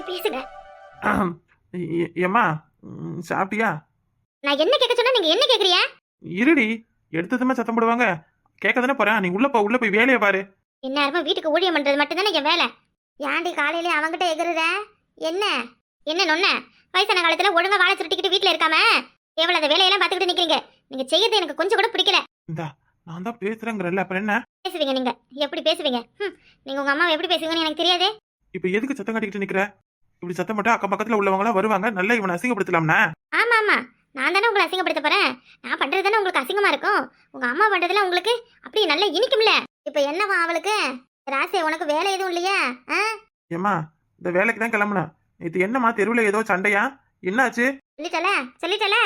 போய் பேசுங்க. ஏம்மா சாப்பிட்டியா? நான் என்ன கேட்க சொன்னா நீங்க என்ன கேக்குறீங்க? இருடி எடுத்ததுமே சத்தம் போடுவாங்க. கேட்க தானே போறேன். நீ உள்ள போ உள்ள போய் வேலையை பாரு. இந்நேரமா வீட்டுக்கு ஊழியம் பண்றது மட்டும்தானே என் வேலை? ஏன்டி காலையில அவங்கிட்ட எகுறத என்ன? என்ன நொன்ன? வயசான காலத்துல ஒழுங்கா வாழை சுருட்டிக்கிட்டு வீட்டுல இருக்காம? எவ்வளவு அந்த வேலையெல்லாம் பாத்துக்கிட்டு நிக்கிறீங்க? நீங்க செய்யறது எனக்கு கொஞ்சம் கூட பிடிக்கல. இந்தா நான் தான் பேசுறேங்கிறல்ல அப்புறம் என்ன? பேசுவீங்க நீங்க. எப்படி பேசுவீங்க? நீங்க உங்க அம்மாவை எப்படி பேசுவீங்கன்னு எனக்கு தெரியாதே. இப்ப எதுக்கு சத்தம் கட்டிக்கிட்டு நிக்கிற? இப்படி சத்தம் போட்டா அக்கம் பக்கத்துல உள்ளவங்க வருவாங்க. நல்லா இவனை அசிங்கப்படுத்தலாம்னா ஆமா ஆமா. நான் தானே உங்களை அசிங்கப்படுத்த போறேன். நான் பண்றது தானே உங்களுக்கு அசிங்கமா இருக்கும். உங்க அம்மா பண்றதுல உங்களுக்கு அப்படி நல்லா இனிக்கும்ல. இப்ப என்னவா அவளுக்கு? ராசே உனக்கு வேலை எதுவும் இல்லையா? ஆ? ஏம்மா இந்த வேலைக்கு தான் கிளம்புனேன். இது என்னம்மா தெருவில் ஏதோ சண்டையா? என்னாச்சு? சொல்லிட்டல? சொல்லிட்டல?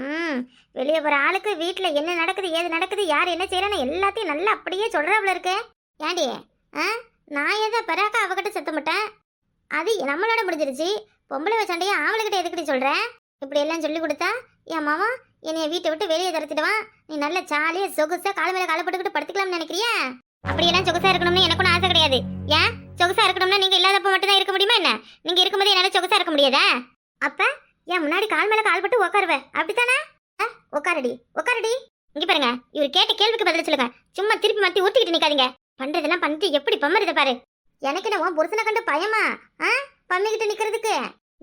ம். வெளியே போற ஆளுக்கு வீட்ல என்ன நடக்குது ஏது நடக்குது யார் என்ன செய்யறான்னு எல்லாத்தையும் நல்லா அப்படியே சொல்றாப்புல இருக்கு. ஏண்டி? ஆ? நான் ஏதோ பராக்கா அவகிட்ட சத்தமிட்டேன் அது நம்மளோட முடிஞ்சிருச்சு. பொம்பளை சண்டையை அவளுக்கிட்ட எதுக்கிட்டு சொல்கிறேன் இப்படி எல்லாம் சொல்லி கொடுத்தா என் மாமா என்னைய வீட்டை விட்டு வெளியே துரத்திடுவான் நீ நல்ல ஜாலியாக சொகுசா கால மேல காலை போட்டுக்கிட்டு படுத்துக்கலாம்னு நினைக்கிறியா? அப்படியெல்லாம் சொகுசா இருக்கணும்னு எனக்கு ஆசை கிடையாது. ஏன்? சொகுசா இருக்கணும்னா நீங்க இல்லாதப்ப மட்டும் தான் இருக்க முடியுமா என்ன? நீங்க இருக்கும்போது என்னால சொகுசா இருக்க முடியாதா? அப்ப ஏன் முன்னாடி கால் மேல கால் போட்டு உட்காருவ அப்படித்தானே? ஆ, உட்காருடி உட்காருடி இங்க பாருங்க இவர் கேட்ட கேள்விக்கு பதில் சொல்லுங்க. சும்மா திருப்பி மாத்தி ஊத்திக்கிட்டு நிக்காதீங்க. பண்றதெல்லாம் பண்ணிட்டு எப்படி பம்மறத பாரு. எனக்கு என்ன உன் புருஷனை கண்டு பயமா? ஆ? பம்மிக்கிட்டு நிக்கிறதுக்கு?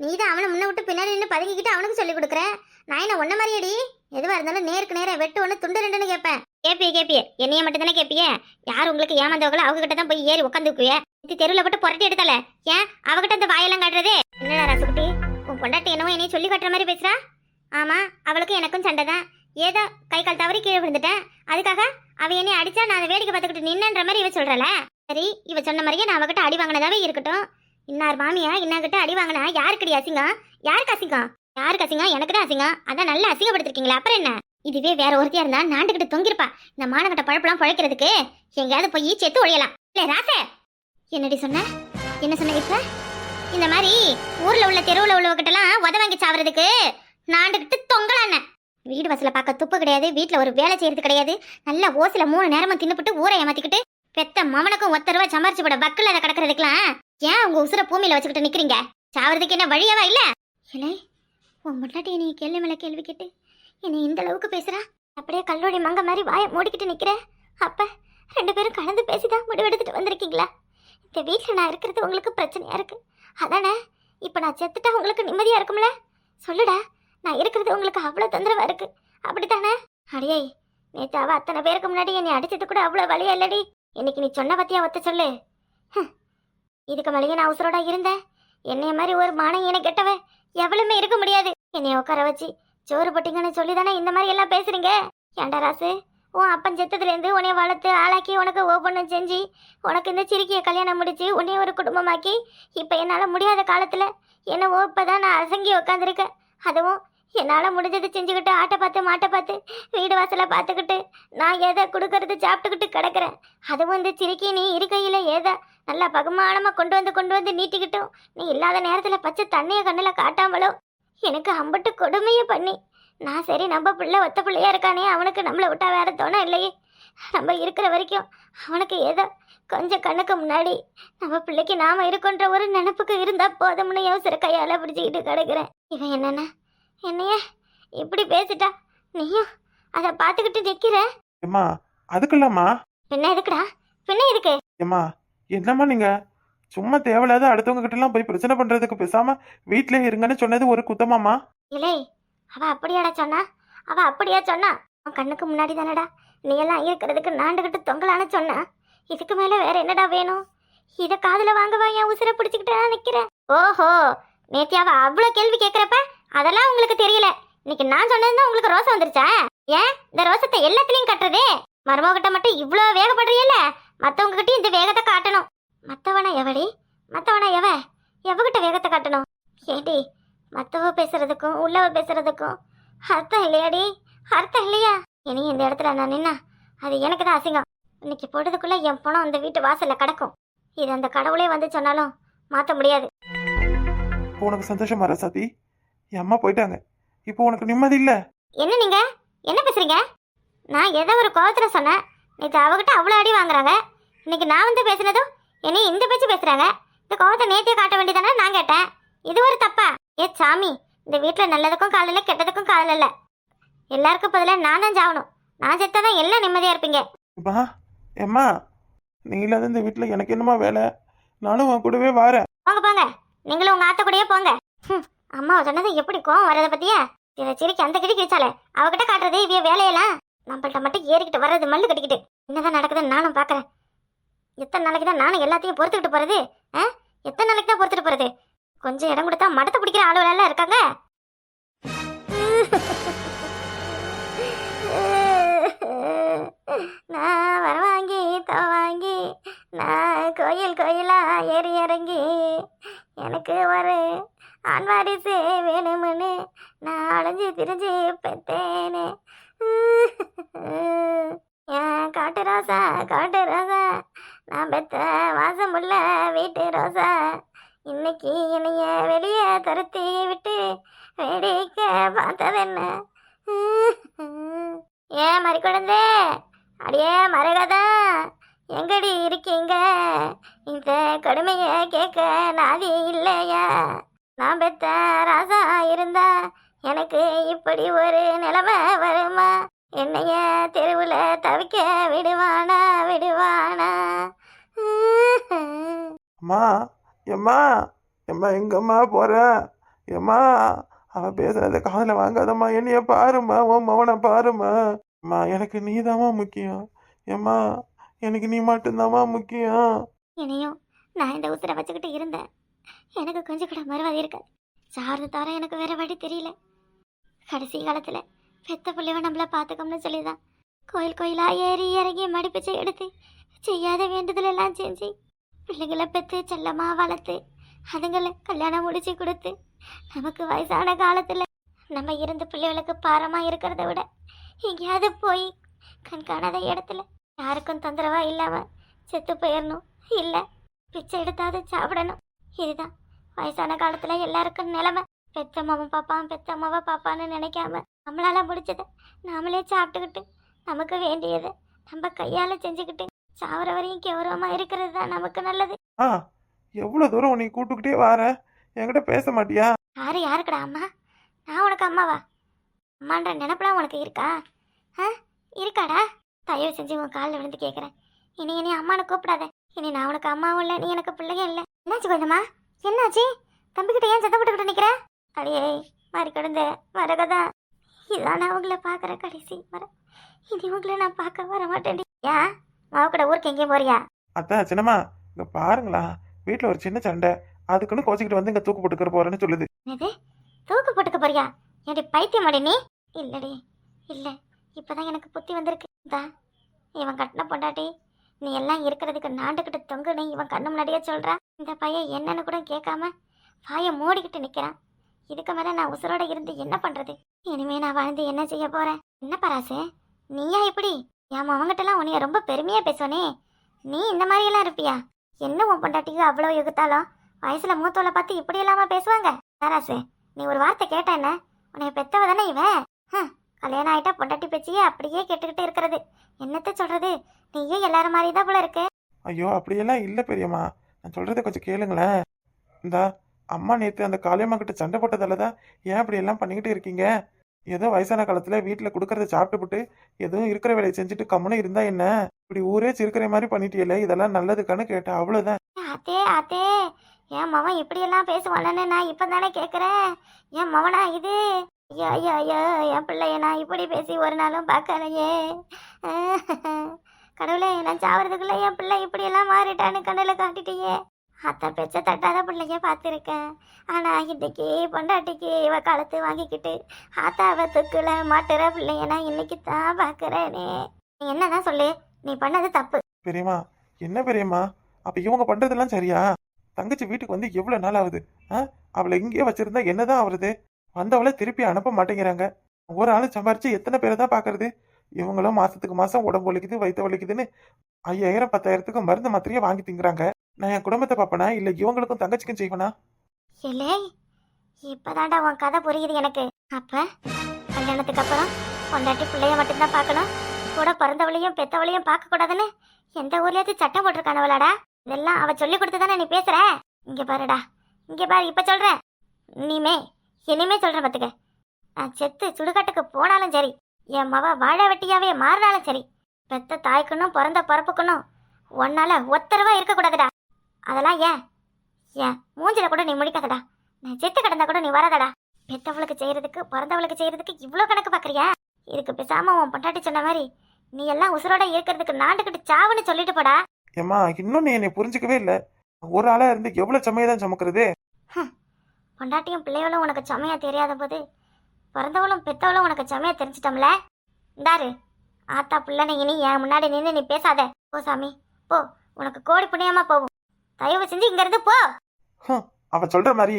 நீ தான் அவனை முன்ன விட்டு பின்னாடி நின்று பதுங்கிக்கிட்டு அவனுக்கு சொல்லி கொடுக்குற? நான் என்ன ஒன்ன மாதிரியடி? எதுவா இருந்தாலும் நேருக்கு நேரம் வெட்டு ஒன்று துண்டு ரெண்டுன்னு கேட்பேன். கேப்பிய கேப்பிய. என்னைய மட்டும் தானே கேப்பிய? யார் உங்களுக்கு ஏமாந்தவங்களோ அவங்க கிட்ட தான் போய் ஏறி உட்காந்துக்குவிய இது தெருவில் போட்டு புரட்டி எடுத்தால? ஏன்? அவகிட்ட அந்த வாயெல்லாம் காட்டுறதே? என்னடா ரசகுட்டி? உன் பொண்டாட்டி என்னவோ என்னைய சொல்லி காட்டுற மாதிரி பேசுறா? ஆமா அவளுக்கும் எனக்கும் சண்டை தான். ஏதோ கை கால் தவறி கீழே விழுந்துட்டேன். அதுக்காக அவ என்னை அடிச்சா நான் அதை வேடிக்கை பார்த்துக்கிட்டு நின்னன்ற மாதிரி இவ சொல்றல? சரி இவ சொன்ன மாதிரியே நான் அவகிட்ட அடி வாங்கினதாவே இருக்கட்டும். இன்னார் மாமியா இன்னாகிட்ட அடி வாங்கினா யாருக்கடி அசிங்கம்? யாருக்கு அசிங்கம்? யாருக்கு அசிங்கம்? எனக்கு தான் அசிங்கம். அதான் நல்லா அசிங்கப்படுத்திருக்கீங்களா அப்புறம் என்ன? இதுவே வேற ஒருத்தியா இருந்தா நாண்டுகிட்ட தொங்கிருப்பா. இந்த மானகட்ட பழப்பெல்லாம் பழைக்கிறதுக்கு எங்கேயாவது போய் செத்து ஒழியலாம். இல்ல ராசே! என்னடி சொன்ன? என்ன சொன்ன இப்ப? இந்த மாதிரி ஊர்ல உள்ள தெருவுல உள்ளவகிட்டலாம் உத வாங்கி சாவறதுக்கு நாண்டுகிட்டு தொங்கலான வீடு வாசல பார்க்க துப்பு கிடையாது வீட்டில் ஒரு வேலை செய்யறது கிடையாது. நல்லா ஓசில மூணு நேரமும் தின்னுபிட்டு ஊரை ஏமாத்திக்கிட்டு பெத்த மவனுக்கும் ஒத்த ரூபா சம்பாரிச்சு போட பக்கில் அதை கிடக்கிறதுக்கெல்லாம் ஏன் உங்க உசுர பூமியில வச்சுக்கிட்டு நிக்கிறீங்க? சாவறதுக்கு என்ன வழியாவா இல்ல? இல்லை உன் முன்னாடி நீ கேள்வி மேல கேள்வி கேட்டு என்னை இந்த அளவுக்கு பேசுறா? அப்படியே கல்லூரி மங்க மாதிரி வாயை மூடிக்கிட்டு நிக்கிற? அப்ப ரெண்டு பேரும் கலந்து பேசிதான் முடிவெடுத்துட்டு வந்திருக்கீங்களா? இந்த வீட்டில் நான் இருக்கிறது உங்களுக்கு பிரச்சனையா இருக்கு. அதானே இப்போ நான் செத்துட்டா உங்களுக்கு நிம்மதியா இருக்கும்ல? சொல்லுடா நான் இருக்கிறது உங்களுக்கு அவ்வளோ தொந்தரவா இருக்கு. அப்படித்தானே? அடியே நேற்று அவ அத்தனை பேருக்கு முன்னாடி என்னை அடிச்சது கூட அவ்வளோ வழியா இல்லடி. இன்னைக்கு நீ சொன்ன பத்தியா ஒத்த சொல்லு? இதுக்கு மேலேயே நான் அவசரோட இருந்தேன். என்னைய மாதிரி ஒரு மானம் என கெட்டவ எவ்வளவுமே இருக்க முடியாது. என்னைய உட்கார வச்சு சோறு போட்டீங்கன்னு சொல்லி தானே இந்த மாதிரி எல்லாம் பேசுறீங்க? ஏண்டா ராசு உன் அப்பன் செத்ததுலேருந்து உன்னை வளர்த்து ஆளாக்கி உனக்கு ஒவ்வொன்றும் செஞ்சு உனக்கு இந்த சிரிக்கிய கல்யாணம் முடிச்சு உன்னைய ஒரு குடும்பமாக்கி இப்போ என்னால் முடியாத காலத்தில் என்னவோ இப்போதான் நான் அசங்கி உட்காந்துருக்கேன் அதுவும் என்னால் முடிஞ்சது செஞ்சுக்கிட்டு ஆட்டை பார்த்து மாட்டை பார்த்து வீடு வாசலை பார்த்துக்கிட்டு நான் எதை கொடுக்கறது சாப்பிட்டுக்கிட்டு கிடக்கிறேன். அதுவும் இந்த சிறுக்கி நீ இருக்கையில் ஏதோ நல்லா பகுமானமாக கொண்டு வந்து கொண்டு வந்து நீட்டிக்கிட்டும். நீ இல்லாத நேரத்தில் பச்சை தண்ணியை கண்ணில் காட்டாமலோ? எனக்கு அம்பட்டு கொடுமையை பண்ணி. நான் சரி நம்ம பிள்ளை ஒத்த பிள்ளையா இருக்கானே அவனுக்கு நம்மளை விட்டா வேற தோணம் இல்லையே. நம்ம இருக்கிற வரைக்கும் அவனுக்கு ஏதோ கொஞ்சம் கண்ணுக்கு முன்னாடி நம்ம பிள்ளைக்கு நாம இருக்கோன்ற ஒரு நினப்புக்கு இருந்தா போதும்னு யோசிற கையால பிடிச்சிக்கிட்டு கிடக்கிறேன். இவன் என்னன்னா என்னைய இப்படி பேசிட்டா? நீயும் அதை பார்த்துக்கிட்டு நிக்கிற? ஏம்மா அதுக்குல்லாமா பின்ன எதுக்குடா? பின்ன எதுக்கு? ஏம்மா என்னம்மா நீங்க? சும்மா தேவையில்லாத அடுத்தவங்க கிட்ட எல்லாம் போய் பிரச்சனை பண்றதுக்கு பேசாம வீட்லயே இருங்கன்னு சொன்னது ஒரு குத்தமாமா இலே அவ அப்படியாடா சொன்னா? அவ அப்படியா சொன்னா? உன் கண்ணுக்கு முன்னாடி தானடா நீ எல்லாம் இருக்கிறதுக்கு நாண்டுகிட்டு தொங்கலான்னு சொன்னா? இதுக்கு மேல வேற என்னடா வேணும்? இத காதுல வாங்கவா என் உசுரை பிடிச்சிக்கிட்டு நிக்கிறேன். ஓஹோ நேத்தி அவ அவ்வளவு கேள்வி கேக்குறப்ப அதெல்லாம் உங்களுக்கு தெரியல. இன்னைக்கு நான் சொன்னதுதான் உங்களுக்கு ரோசம் வந்துருச்சா? ஏன்? இந்த ரோசத்தை எல்லாத்துலயும் கட்டுறதே? மருமகிட்ட மட்டும் இவ்வளோ வேகப்படுறீல்ல மத்தவங்க கிட்ட இந்த வேகத்தை காட்டணும். மத்தவனா எவடி? மத்தவனா எவ? எவகிட்ட வேகத்தை காட்டணும்? ஏடி மத்தவ பேசுறதுக்கும் உள்ளவ பேசுறதுக்கும் அர்த்தம் இல்லையாடி? அர்த்தம் இல்லையா? இனி இந்த இடத்துல நான் நின்னா அது எனக்கு தான் அசிங்கம். இன்னைக்கு பொழுதுக்குள்ள என் பணம் அந்த வீட்டு வாசல்ல கிடக்கும். இது அந்த கடவுளே வந்து சொன்னாலும் மாத்த முடியாது. உனக்கு சந்தோஷமா சதி என் அம்மா போயிட்டாங்க. இப்போ உனக்கு நிம்மதி இல்ல? என்ன நீங்க? என்ன பேசுறீங்க? நான் ஏதோ ஒரு கோவத்துல சொன்னேன். நேற்று அவகிட்ட அவ்வளோ அடி வாங்குறாங்க. இன்னைக்கு நான் வந்து பேசுனதும் என்னை இந்த பேச்சு பேசுறாங்க. இந்த கோவத்தை நேத்தே காட்ட வேண்டியதானே நான் கேட்டேன். இது ஒரு தப்பா? ஏ சாமி இந்த வீட்டில் நல்லதுக்கும் காலம் இல்லை கெட்டதுக்கும் காலம் இல்லை. எல்லாருக்கும் பதிலாக நான் தான் சாவணும். நான் செத்தாதான் எல்லாம் நிம்மதியாக இருப்பீங்க. அம்மா ஏம்மா நீ இல்லாத இந்த வீட்டில் எனக்கு என்னம்மா வேலை? நானும் உன் கூடவே வாரேன். போங்க போங்க. நீங்களும் உங்க ஆத்த கூடயே போங்க. ஹம், அம்மா சொன்னது எப்படி கோவம் வர்றத பத்தியா? இதை சிரிக்க அந்த கிடி கிழிச்சாலே அவகிட்ட காட்டுறது இவிய வேலையெல்லாம். நம்மள்ட்ட மட்டும் ஏறிக்கிட்டு வர்றது மல்லு கட்டிக்கிட்டு. என்னதான் நடக்குதுன்னு நானும் பார்க்குறேன். எத்தனை நாளைக்கு தான் நானும் எல்லாத்தையும் பொறுத்துக்கிட்டு போகிறது ஆ? எத்தனை நாளைக்கு தான் பொறுத்துட்டு போகிறது கொஞ்சம் இடம் கொடுத்தா மடத்தை பிடிக்கிற ஆளுகளெல்லாம் இருக்காங்க. நான் வர வாங்கி வாங்கி நான் கோயில் கோயிலாக ஏறி இறங்கி எனக்கு ஒரு ஆண் வாரிசு வேணும்னு நான் அலைஞ்சு திரிஞ்சு பெத்தேனே. ஏன் காட்டு ரோசா காட்டு ரோசா? நான் பெத்த வாசமுள்ள வீட்டு ரோசா. இன்னைக்கு என்னைய வெளியே துரத்தி விட்டு வேடிக்கை பார்த்ததென்ன? ஏன் மறி குழந்தே அடியே மரகதா எங்கடி இருக்கீங்க? இந்த கடுமையை கேட்க நாதி இல்லையா? நான் பெத்த ராசா இருந்தா எனக்கு இப்படி ஒரு நிலைமை வருமா? என்னைய தெருவுல தவிக்க விடுவானா? விடுவானா? அம்மா எம்மா எம்மா எங்கம்மா போற? எம்மா அவ பேசுறத காதுல வாங்காதம்மா. என்னைய பாரும்மா உன் மவனை பாரும்மா. அம்மா எனக்கு நீதாம்மா முக்கியம். எம்மா எனக்கு நீ மட்டும்தாம்மா முக்கியம். என்னையும் நான் இந்த உசுரை வச்சுக்கிட்டு இருந்தேன். எனக்கு கொஞ்சம் கூட மறுவாதி இருக்காது. சார்ந்து தவிர எனக்கு வேற வழி தெரியல. கடைசி காலத்தில் பெத்த பிள்ளைவ நம்மள பார்த்துக்கோம்னு சொல்லிதான் கோயில் கோயிலாக ஏறி இறங்கி மடிப்பிச்சை எடுத்து செய்யாத வேண்டுதல் எல்லாம் செஞ்சு பிள்ளைங்களை பெற்று செல்லமாக வளர்த்து அதுங்களை கல்யாணம் முடிச்சு கொடுத்து நமக்கு வயசான காலத்தில் நம்ம இருந்து பிள்ளைகளுக்கு பாரமாக இருக்கிறத விட எங்கேயாவது போய் கண்காணாத இடத்துல யாருக்கும் தொந்தரவாக இல்லாமல் செத்து போயிடணும் இல்லை பிச்சை எடுத்தாவது சாப்பிடணும். இதுதான் வயசான காலத்துல எல்லாருக்கும் நிலைமை பெத்த மாமா பாப்பான் பெத்த அம்மாவை பாப்பான்னு நினைக்காம நம்மளால முடிச்சதை நாமளே சாப்பிட்டுக்கிட்டு நமக்கு வேண்டியதை நம்ம கையால செஞ்சுக்கிட்டு சாவர வரையும் கௌரவமா இருக்கிறது தான் நமக்கு நல்லது. ஆ எவ்வளோ தூரம் உன்னை கூட்டுக்கிட்டே வார? என்கிட்ட பேச மாட்டியா? யாரு யாருக்குடா அம்மா? நான் உனக்கு அம்மாவா? அம்மான்ற நினப்பெல்லாம் உனக்கு இருக்கா? ஆ இருக்காடா? தயவு செஞ்சு உன் காலில் விழுந்து கேட்குறேன் இனி இனி அம்மானு கூப்பிடாத. இனி நான் உனக்கு அம்மாவும் இல்லை நீ எனக்கு பிள்ளையும் இல்லை. என்னாச்சு கொஞ்சமா என்னாச்சு? தம்பிக்கிட்ட ஏன் சத்தப்பட்டுக்கிட்டு நிற்கிற அடியே மாறி கிடந்த மரகதா. இதான் நான் உங்களை பார்க்குற கடைசி வர இனி உங்களை நான் பார்க்க வர மாட்டேன்டி ஏன் மாவு கூட ஊருக்கு எங்கேயும் போறியா? அத்தா சின்னம்மா இங்க பாருங்களா. வீட்டில் ஒரு சின்ன சண்டை. அதுக்குன்னு கோச்சிக்கிட்டு வந்து இங்கே தூக்கு போட்டுக்கிற போறேன்னு சொல்லுது. என்னது? தூக்கு போட்டுக்க போறியா? ஏடி பைத்தியம் அடி நீ? இல்லடி இல்ல. இப்பதான் எனக்கு புத்தி வந்திருக்கு. இந்தா இவன் கட்டின பொண்டாட்டி. நீ எல்லாம் இருக்கிறதுக்கு நாண்டுக்கிட்டு தொங்குன்னு இவன் கண்ணு முன்னாடியே சொல்கிறான் இந்த பையன் என்னன்னு கூட கேட்காம வாயை மூடிக்கிட்டு நிற்கிறான் இதுக்கு மேலே நான் உசுரோட இருந்து என்ன பண்ணுறது இனிமே நான் வாழ்ந்து என்ன செய்ய போகிறேன் என்ன பராசு? நீயா இப்படி? என் அவங்ககிட்டலாம் உன்னைய ரொம்ப பெருமையாக பேசுவனே. நீ இந்த மாதிரி எல்லாம் இருப்பியா? என்ன உன் பொண்டாட்டிக்கு அவ்வளோ எகுத்தாலும் வயசில் மூத்தவளை பார்த்து இப்படி இல்லாமல் பேசுவாங்க? தாராசு நீ ஒரு வார்த்தை கேட்ட என்ன? உன்னை பெத்தவ தானே இவன்? ஹம், கல்யாணம் ஆயிட்டா பொண்டாட்டி பேச்சியே அப்படியே கேட்டுக்கிட்டு இருக்கிறது. என்னத்த சொல்றது? நீயே எல்லாரும் மாதிரி தான் போல இருக்கு. ஐயோ அப்படியெல்லாம் இல்லை பெரியம்மா. நான் சொல்றதை கொஞ்சம் கேளுங்களேன். இந்தா அம்மா நேற்று அந்த காளியம்மா கிட்ட சண்டை போட்டதால தான் ஏன் இப்படி எல்லாம் பண்ணிக்கிட்டு இருக்கீங்க? ஏதோ வயசான காலத்துல வீட்டில் கொடுக்கறத சாப்பிட்டுப்புட்டு எதுவும் இருக்கிற வேலையை செஞ்சுட்டு கம்முன்னு இருந்தா என்ன? இப்படி ஊரே சிரிக்கிற மாதிரி பண்ணிட்டியல இதெல்லாம் நல்லதுக்கான்னு கேட்டேன். அவ்வளோதான் அத்தே அத்தே என் மவன் இப்படி எல்லாம் பேசுவானன்னு நான் இப்பதானே கேக்குறேன். என் மவனா இது? ஐயோ ஐயோ ஐயோ என் பிள்ளைய நான் இப்படி பேசி ஒரு நாளும் பார்க்கலையே. கடவுளே நான் சாவறதுக்குள்ள என் பிள்ளை இப்படி எல்லாம் மாறிட்டான்னு கண்ணில் காட்டிட்டியே. அத்தை பெச்ச தட்டாத பிள்ளைய பார்த்துருக்கேன். ஆனா இன்னைக்கு பொண்டாட்டிக்கு இவ கழுத்து வாங்கிக்கிட்டு ஆத்தாவை துக்குல மாட்டுற பிள்ளைய நான் இன்னைக்கு தான் பார்க்குறேனே. நீ என்னதான் சொல்லு நீ பண்ணது தப்பு. பெரியம்மா என்ன பெரியம்மா? அப்ப இவங்க பண்றதெல்லாம் சரியா? தங்கச்சி வீட்டுக்கு வந்து எவ்வளவு நாள் ஆகுது? ஆ அவளை இங்கேயே வச்சிருந்தா என்னதான் ஆகுறது வந்தவளை திருப்பி அனுப்ப மாட்டேங்கிறாங்க. ஒரு ஆள் சம்பாரிச்சு எத்தனை பேரை தான் பாக்குறது இவங்களும் மாசத்துக்கு மாசம் உடம்பு வலிக்குது வயிற்று வலிக்குதுன்னு ஐயாயிரம் பத்தாயிரத்துக்கு மருந்து மாத்திரையே வாங்கி திங்குறாங்க. நான் என் குடும்பத்தை பார்ப்பனா? இல்ல இவங்களுக்கும் தங்கச்சிக்கும் செய்வனா? இல்லை. இப்பதான்டா உன் கதை புரியுது எனக்கு. அப்ப கல்யாணத்துக்கு அப்புறம் பொண்டாட்டி பிள்ளைய மட்டும்தான் பார்க்கணும். கூட பிறந்தவளையும் பெத்தவளையும் பார்க்க கூடாதுன்னு எந்த ஊர்லயாச்சும் சட்டம் போட்டிருக்கானவளாடா? இதெல்லாம் அவ சொல்லி கொடுத்துதானே நீ பேசுற? இங்க பாருடா. இங்க பாரு இப்ப சொல்றேன். நீமே இனிமே சொல்கிறேன் பார்த்துக்க நான் செத்து சுடுகாட்டுக்கு போனாலும் சரி என் மவ வாழை வெட்டியாவே மாறினாலும் சரி பெத்த தாய்க்குன்னும் பிறந்த பிறப்புக்குன்னும் உன்னால ஒத்தரவா இருக்கக்கூடாதுடா. அதெல்லாம் ஏன்? ஏன்? மூஞ்சில கூட நீ முடிக்காதடா. நான் செத்து கிடந்தா கூட நீ வராதடா. பெத்தவளுக்கு செய்யறதுக்கு பிறந்தவளுக்கு செய்யறதுக்கு இவ்வளோ கணக்கு பார்க்குறியா இதுக்கு பேசாம உன் பொண்டாட்டி சொன்ன மாதிரி நீ எல்லாம் உசுரோட இருக்கிறதுக்கு நாண்டுக்கிட்டு சாவுன்னு சொல்லிட்டு போடா. ஏம்மா இன்னும் நீ என்னை புரிஞ்சுக்கவே இல்லை. ஒரு ஆளா இருந்து எவ்வளவு சுமையை தான் சமைக்கிறது? பொண்டாட்டியும் பிள்ளைகளும் உனக்கு சமையா தெரியாத போது பிறந்தவளும் பெத்தவளும் உனக்கு சமையா தெரிஞ்சிட்டோம்ல? இந்தாரு. ஆத்தா பிள்ளைன்னு இனி என் முன்னாடி நின்று நீ பேசாத. போ சாமி போ. உனக்கு கோடி புண்ணியமா போகும். தயவு செஞ்சு இங்க இருந்து போ அவ சொல்ற மாதிரி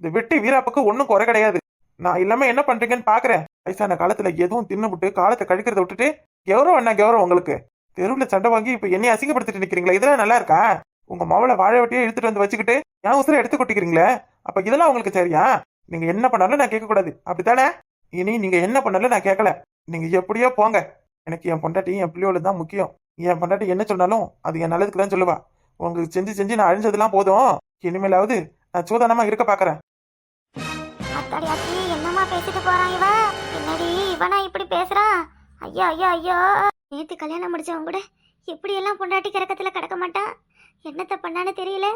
இந்த வெட்டி வீராப்புக்கு ஒன்றும் குறை கிடையாது. நான் இல்லாம என்ன பண்றீங்கன்னு பாக்குறேன். வயசான காலத்துல எதுவும் தின்னுபிட்டு காலத்தை கழிக்கிறத விட்டுட்டு கௌரவம் என்ன கௌரவம் உங்களுக்கு. தெருவில் சண்டை வாங்கி இப்ப என்னை அசிங்கப்படுத்திட்டு நிக்கிறீங்களா இதெல்லாம் நல்லா இருக்கா? உங்க மவளை வாழை வெட்டியே இழுத்துட்டு வந்து வச்சுக்கிட்டு என் உசுரை எடுத்து கொட்டிக்கிறீங்களே? அப்ப இதெல்லாம் உங்களுக்கு சரியா? நீங்க என்ன பண்ணாலும் நான் கேட்கக்கூடாது. அப்படித்தானே? இனி நீங்க என்ன பண்ணாலும் நான் கேட்கல. நீங்க எப்படியோ போங்க. எனக்கு என் பொண்டாட்டி என் பிள்ளையோட தான் முக்கியம். என் பொண்டாட்டி என்ன சொன்னாலும் அது என் நல்லதுக்கு தான் சொல்லுவா. உங்களுக்கு செஞ்சு செஞ்சு நான் அழிஞ்சதெல்லாம் போதும். இனிமேலாவது நான் சூதானமா இருக்க பாக்குறேன். அத்தாடி என்னம்மா பேசிட்டு போறான் இவ? என்னடி இவனா இப்படி பேசுறான் ஐயோ ஐயோ ஐயோ. நேத்து கல்யாணம் முடிச்சவன் கூட எப்படி எல்லாம் பொண்டாட்டி கிறக்கத்துல கிடக்க மாட்டான். என்னத்த பண்ணான்னு தெரியல.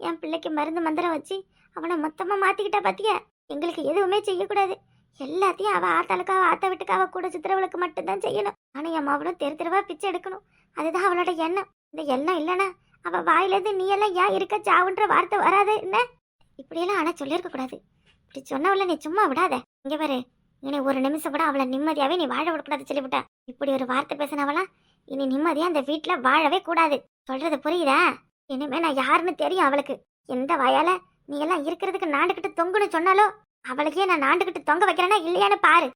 என் பிள்ளைக்கு மருந்து மந்திரம் வச்சு அவனை மொத்தமாக மாற்றிக்கிட்டா பார்த்தியா எங்களுக்கு எதுவுமே செய்யக்கூடாது. எல்லாத்தையும் அவள் ஆத்தாளுக்கு ஆத்த வீட்டுக்கு கூட சித்திரவளுக்கு மட்டும்தான் செய்யணும். ஆனால் என் மாவளும் தெரு தெருவாக பிச்சை எடுக்கணும். அதுதான் அவளோட எண்ணம். இந்த எண்ணம் இல்லைனா அவள் வாயிலேருந்து நீ எல்லாம் ஏன் இருக்க சாவுன்ற வார்த்தை வராது என்ன? இப்படியெல்லாம் ஆனால் சொல்லியிருக்க கூடாது. இப்படி சொன்னவள நீ சும்மா விடாத. இங்கே பாரு. இனி ஒரு நிமிஷம் கூட அவளை நிம்மதியாகவே நீ வாழ விடக்கூடாது சொல்லிவிட்டேன் இப்படி ஒரு வார்த்தை பேசினவளா இனி நிம்மதியாக அந்த வீட்டில் வாழவே கூடாது. சொல்கிறது புரியுதா? இனிமேல் நான் யாருன்னு தெரியும் அவளுக்கு. எந்த வயலை நீ எல்லாம் இருக்கிறதுக்கு நாண்டுகிட்டு தொங்குன்னு சொன்னாலோ? அவளுக்கே நான் நாண்டுகிட்டு தொங்க வைக்கிறேன்னா இல்லையான்னு பாரு.